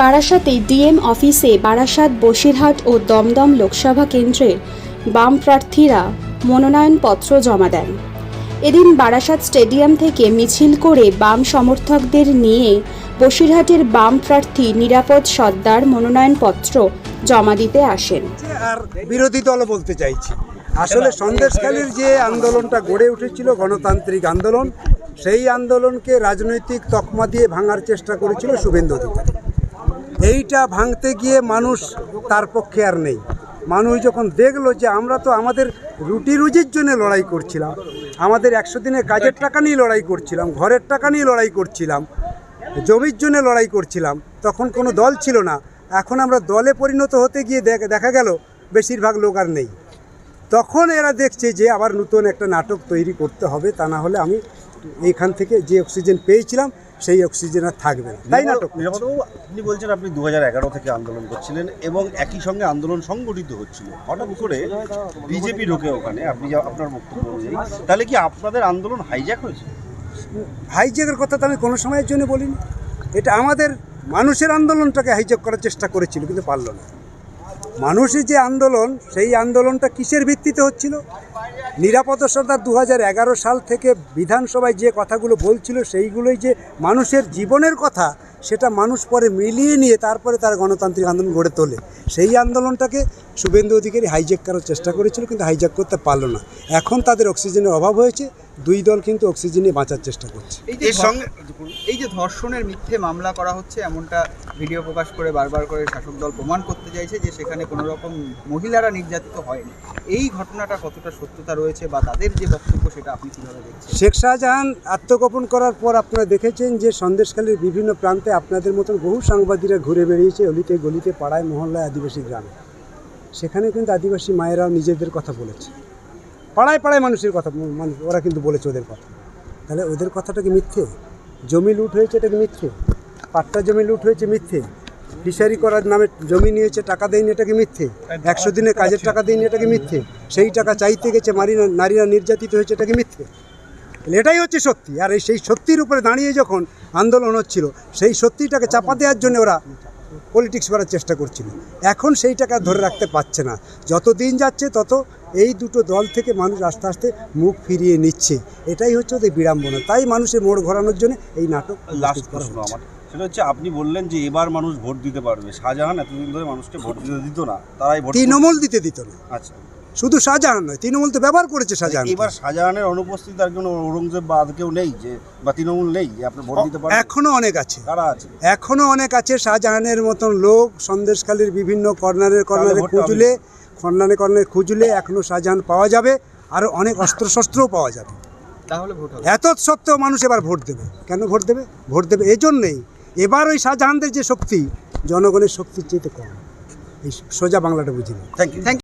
বারাসাতে ডিএম অফিসে বারাসাত, বসিরহাট ও দমদম লোকসভা কেন্দ্রের বাম প্রার্থীরা মনোনয়নপত্র জমা দেন। এদিন বারাসাত স্টেডিয়াম থেকে মিছিল করে বাম সমর্থকদের নিয়ে বসিরহাটের বাম প্রার্থী নিরাপদ সর্দার মনোনয়নপত্র জমা দিতে আসেন। আর বিরোধী দল বলতে চাইছি, আসলে সন্দেশখালীর যে আন্দোলনটা গড়ে উঠেছিল, গণতান্ত্রিক আন্দোলন, সেই আন্দোলনকে রাজনৈতিক তকমা দিয়ে ভাঙার চেষ্টা করেছিল শুভেন্দু অধিকারী। এইটা ভাঙতে গিয়ে মানুষ তার পক্ষে আর নেই। মানুষ যখন দেখল যে আমরা তো আমাদের রুটি রুজির জন্য লড়াই করছিলাম, আমাদের একশো দিনের কাজের টাকা নিয়ে লড়াই করছিলাম, ঘরের টাকা নিয়ে লড়াই করছিলাম, জমির জন্য লড়াই করছিলাম, তখন কোনো দল ছিল না। এখন আমরা দলে পরিণত হতে গিয়ে দেখ- গেল বেশিরভাগ লোক আর নেই। তখন এরা দেখছে যে আবার নতুন একটা নাটক তৈরি করতে হবে, তা না হলে আমি এইখান থেকে যে অক্সিজেন পেয়েছিলাম সেই অক্সিজেন আর থাকবে না। তাই নাটক নিরাপদবাবু আপনি বলছেন আপনি দু হাজার এগারো থেকে আন্দোলন করছিলেন এবং একই সঙ্গে আন্দোলন সংগঠিত হচ্ছিল। হঠাৎ করে বিজেপি ঢোকে ওখানে আপনি আপনার বক্তব্য অনুযায়ী। তাহলে কি আপনাদের আন্দোলন হাইজ্যাক হয়েছে? হাইজ্যাকের কথা তো আমি কোনো সময়ের জন্য বলিনি। এটা আমাদের মানুষের আন্দোলনটাকে হাইজ্যাক করার চেষ্টা করেছিল কিন্তু পারল না। মানুষের যে আন্দোলন সেই আন্দোলনটা কিসের ভিত্তিতে হচ্ছিল? নিরাপদ সর্দার দু হাজার এগারো সাল থেকে বিধানসভায় যে কথাগুলো বলছিল সেইগুলোই যে মানুষের জীবনের কথা, সেটা মানুষ পরে মিলিয়ে নিয়ে তারপরে তার গণতান্ত্রিক আন্দোলন গড়ে তোলে। সেই আন্দোলনটাকে শুভেন্দু অধিকারী হাইজ্যাক করার চেষ্টা করেছিল কিন্তু হাইজ্যাক করতে পারল না। এখন তাদের অক্সিজেনের অভাব হয়েছে। দুই দল কিন্তু অক্সিজেনে বাঁচার চেষ্টা করছে। এই যে সঙ্গে এই যে ধর্ষণের মিথ্যে মামলা করা হচ্ছে এমনটা ভিডিও প্রকাশ করে বারবার করে শাসক দল প্রমাণ করতে চাইছে যে সেখানে কোনো রকম মহিলারা নির্যাতিত হয়নি। এই ঘটনাটা কতটা সত্যতা রয়েছে বা তাদের যে বক্তব্য সেটা আপনি কীভাবে দেখছেন? শেখ শাহজাহান আত্মগোপন করার পর আপনারা দেখেছেন যে সন্দেশখালীর বিভিন্ন প্রান্তে আপনাদের মতন বহু সাংবাদিকরা ঘুরে বেরিয়েছে অলিতে গলিতে পাড়ায় মহল্লায় আদিবাসী গ্রামে। সেখানে কিন্তু আদিবাসী মায়েরাও নিজেদের কথা বলেছে। পাড়ায় পাড়ায় মানুষের কথা মানুষ, ওরা কিন্তু বলেছে ওদের কথা। তাহলে ওদের কথাটা কি মিথ্যে? জমি লুট হয়েছে এটা কি মিথ্যে? পাট্টা জমি লুট হয়েছে মিথ্যে? ফিশারি করার নামে জমি নিয়েছে, টাকা দেয়নি এটা কি মিথ্যে? একশো দিনে কাজের টাকা দেয়নি এটা কি মিথ্যে? সেই টাকা চাইতে গেছে মারিনা, নারীরা নির্যাতিত হয়েছে এটা কি মিথ্যে? এটাই হচ্ছে সত্যি। আর এই সেই সত্যির উপরে দাঁড়িয়ে যখন আন্দোলন হচ্ছিল, সেই সত্যিটাকে চাপা দেওয়ার জন্য ওরা পলিটিক্স করার চেষ্টা করছিল। এখন সেই টাকা ধরে রাখতে পারছে না। যত দিন যাচ্ছে তত এই দুটো দল থেকে মানুষ আস্তে আস্তে মুখ ফিরিয়ে নিচ্ছে। এটাই হচ্ছে ওদের বিড়ম্বনা। তাই মানুষের মোড় ঘোরানোর জন্য এই নাটক লাস্ট করা হচ্ছে। সেটা হচ্ছে আপনি বললেন যে এবার মানুষ ভোট দিতে পারবে। শাহজাহান এতদিন ধরে মানুষকে ভোট দিতে দিত না। তারাই ভোট তৃণমূল দিতে দিত না। আচ্ছা। শুধু শাহজাহান নয় তৃণমূল তো ব্যবহার করেছে শাহজাহান এবার শাহজাহানের অনুপস্থিতি আর কোনো ঔরঙ্গজেব বা কেউ নেই যে বা তৃণমূল নেই যে আপনি ভোট দিতে পারবেন এখনও অনেক আছে। কারা আছে? এখনও অনেক আছে শাহজাহানের মতন লোক সন্দেশখালীর বিভিন্ন কর্নারের কর্নারে খুঁজলে কর্নারে কর্নারে খুঁজলে এখনও শাহজাহান পাওয়া যাবে আরও অনেক অস্ত্রশস্ত্রও পাওয়া যাবে। তাহলে ভোট এত সত্ত্বেও মানুষ এবার ভোট দেবে। কেন ভোট দেবে? ভোট দেবে এজন্যেই। এবার ওই শাহজাহানদের যে শক্তি জনগণের শক্তির চেয়ে কম। এই সোজা বাংলাটা বুঝিনি থ্যাংক ইউ থ্যাংক